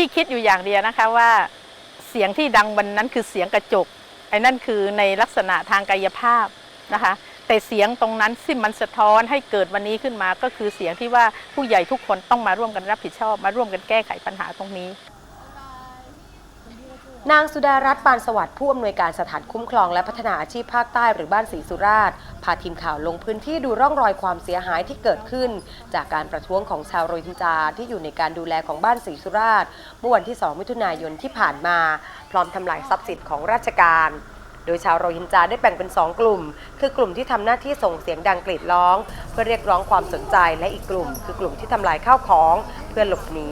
พี่คิดอยู่อย่างเดียวนะคะว่าเสียงที่ดังวันนั้นคือเสียงกระจกไอ้นั่นคือในลักษณะทางกายภาพนะคะ แต่เสียงตรงนั้นที่มันสะท้อนให้เกิดวันนี้ขึ้นมา ก็คือเสียงที่ว่าผู้ใหญ่ทุกคนต้องมาร่วมกันรับผิดชอบ มาร่วมกันแก้ไขปัญหาตรงนี้ นางสุดารัตน์ปานสวัสดิ์ผู้อำนวยการสถานคุ้มครองและพัฒนาอาชีพภาคใต้หรือบ้านศรีสุราษฎร์พาทีมข่าวลงพื้นที่ดูร่องรอยความเสียหายที่เกิดขึ้น จากการประท้วงของชาวโรฮิงญาที่อยู่ในการดูแลของบ้านศรีสุราษฎร์เมื่อวันที่ 2 มิถุนายนที่ผ่านมา พร้อมทำลายทรัพย์สินของราชการ โดยชาวโรฮิงญาได้แบ่งเป็น 2 กลุ่ม คือกลุ่มที่ทำหน้าที่ส่งเสียงดังกรีดร้อง เพื่อเรียกร้องความสนใจและอีกกลุ่ม คือกลุ่มที่ทำลายข้าวของ เพื่อหลบหนี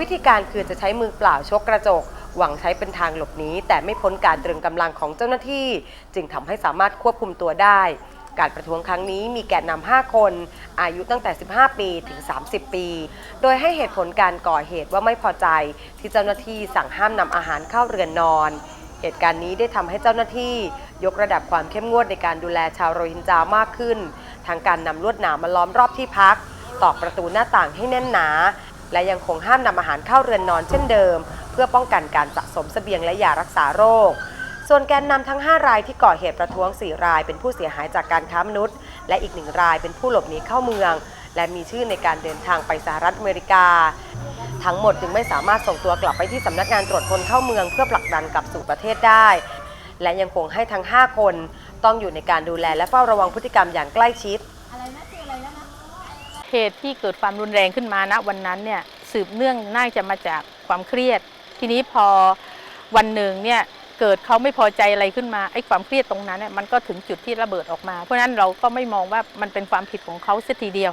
วิธีการคือจะใช้มือเปล่าชกกระจก หวังใช้เป็นทางหลบหนีแต่ไม่พ้นการตรึงกำลังของเจ้าหน้าที่ จึงทำให้สามารถควบคุมตัวได้ การประท้วงครั้งนี้มีแกนนำ5คน อายุตั้งแต่ 15 ปีถึง 30 ปี โดยให้เหตุผลการก่อเหตุว่าไม่พอใจ ที่เจ้าหน้าที่สั่งห้ามนำอาหารเข้าเรือนนอน เหตุการณ์นี้ได้ทำให้เจ้าหน้าที่ ยกระดับความเข้มงวดในการดูแลชาวโรฮิงญามากขึ้นทางการนำลวดหนามมาล้อมรอบที่พักตอกประตูหน้าต่างให้แน่นหนา และยังคงห้ามนำอาหารเข้าเรือนนอนเช่นเดิม พื่อป้องกันการสะสมเสบียงและยารักษาโรค ส่วนแกนนำทั้ง 5 รายที่ก่อเหตุประท้วง 4 ราย เป็นผู้เสียหายจากการค้ามนุษย์ และอีกหนึ่งรายเป็นผู้หลบหนีเข้าเมือง และมีชื่อในการเดินทางไปสหรัฐอเมริกา ทั้งหมดจึงไม่สามารถส่งตัวกลับไปที่สำนักงานตรวจคนเข้าเมืองเพื่อผลักดันกลับสู่ประเทศได้ และยังคงให้ทั้ง 5 คน ต้องอยู่ในการดูแลและเฝ้าระวังพฤติกรรมอย่างใกล้ชิดเหตุที่เกิดความรุนแรงขึ้นมาณวันนั้นเนี่ยสืบเนื่องน่าจะมาจากความเครียด ทีนี้พอวันหนึ่งเนี่ยเกิดเขาไม่พอใจอะไรขึ้นมาไอ้ความเครียดตรงนั้นเนี่ยมันก็ถึงจุดที่ระเบิดออกมา เพราะนั้นเราก็ไม่มองว่ามันเป็นความผิดของเขาเสียทีเดียว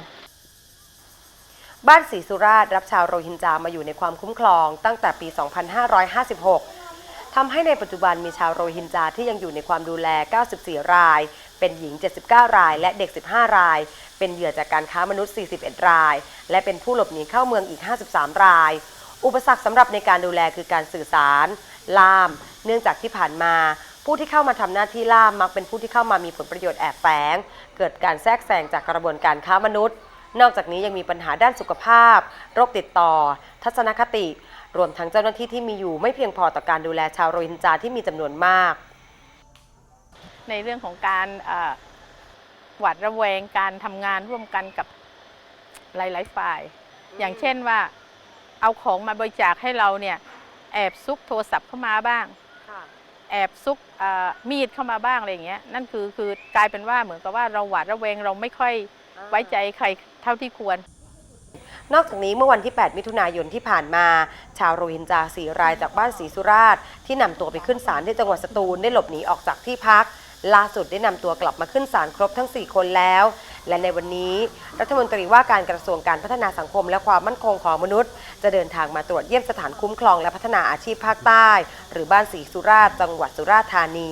บ้านศรีสุราษฎร์รับชาวโรฮิงญามาอยู่ในความคุ้มครองตั้งแต่ปี 2556 ทำให้ในปัจจุบันมีชาวโรฮิงญาที่ยังอยู่ในความดูแล 94 ราย เป็นหญิง 79 ราย และเด็ก 15 ราย เป็นเหยื่อจากการค้ามนุษย์ 41 ราย และเป็นผู้หลบหนีเข้าเมืองอีก 53 ราย อุปสรรคสำหรับในการดูแลคือการสื่อสาร ล่าม เนื่องจากที่ผ่านมา ผู้ที่เข้ามาทำหน้าที่ล่ามมักเป็นผู้ที่เข้ามามีผลประโยชน์แอบแฝง เกิดการแทรกแซงจากกระบวนการค้ามนุษย์ นอกจากนี้ยังมีปัญหาด้านสุขภาพ โรคติดต่อ ทัศนคติ รวมทั้งเจ้าหน้าที่ที่มีอยู่ไม่เพียงพอต่อการดูแลชาวโรฮิงญาที่มีจำนวนมาก ในเรื่องของการเอ่อหวาดระแวงการทำงานร่วมกันกับหลาย ๆ ฝ่าย อย่างเช่นว่า เอาของมาบริจาคให้เราเนี่ยแอบซุกโทรศัพท์เข้ามาบ้างแอบซุกเอ่อมีดเข้ามาบ้างอะไรอย่างเงี้ยนั่นคือคือกลายเป็นว่าเหมือนกับว่าเราหวาดระแวงเราไม่ค่อยไว้ใจใครเท่าที่ควร นอกจากนี้เมื่อวันที่ 8 มิถุนายนที่ผ่านมา ชาวโรฮิงญาสี่รายจากบ้านศรีสุราษฎร์ที่นำตัวไปขึ้นศาลที่จังหวัดสตูลได้หลบหนีออกจากที่พัก ล่าสุดได้นำตัวกลับมาขึ้นศาลครบทั้ง 4 คนแล้ว และในวันนี้ รัฐมนตรีว่าการกระทรวงการพัฒนาสังคม และความมั่นคงของมนุษย์ จะเดินทางมาตรวจเยี่ยมสถานคุ้มครองและพัฒนาอาชีพภาคใต้ หรือบ้านศรีสุราษฎร์จังหวัดสุราษฎร์ธานี